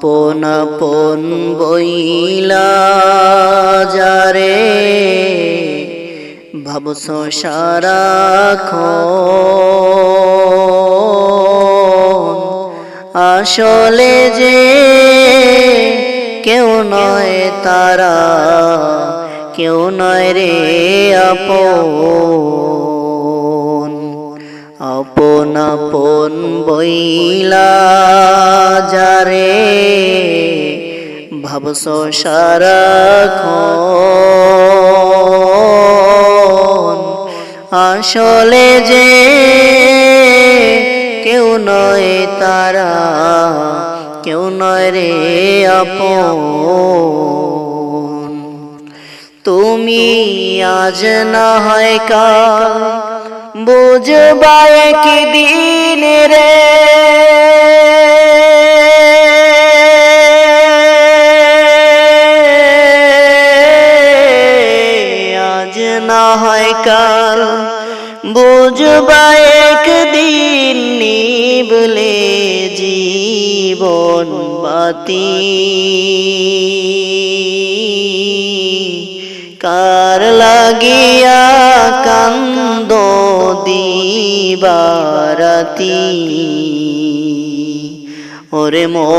আপন আপন বইলা যারে ভাবস সারা আসলে যে কেউ নয় তারা, কেউ নয় রে আপন। আপন আপন বইলা যারে, ভাবস সারা আসলে যে কেউ নয় তারা, কেউ নয় রে আপন। তুমি আজ না হয় কাল বুঝবা একদিন রে। আজ না হয় কাল। বুঝবা একদিন নিবলে জীবন বাতি। কার লাগিয়া কান্দ দিবারাতি। ওরে মন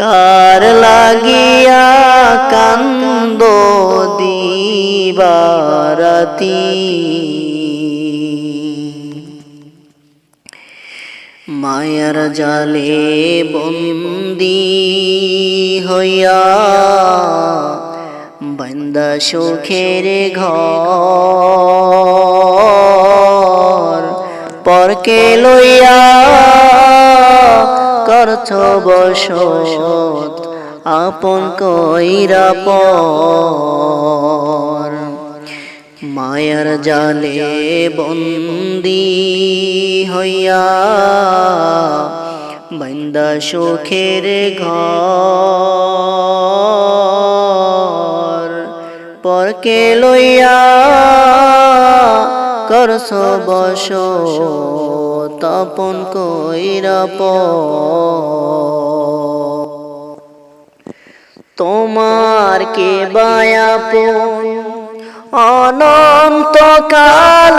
কার লাগিয়া কান্দ দিবারাতি? মায়ার জালে বন্দি হইয়া বন্দা সুখের ঘর। পরকে লইয়া করছ বসত আপন কইরা পর। মায়ার জালে বন্দি হইয়া বন্দা সুখের ঘর। পরকে লইয়া করস বস তপন কইরা তোমার কে বায়াপন অনন্ত কাল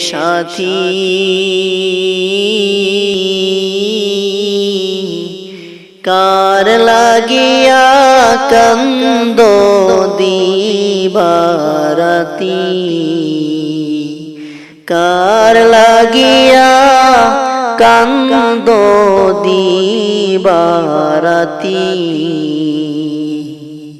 সাথী। কার লাগিয়া কান্দ দিবারাতি? কার লাগিয়া কান্দ দিবারাতি?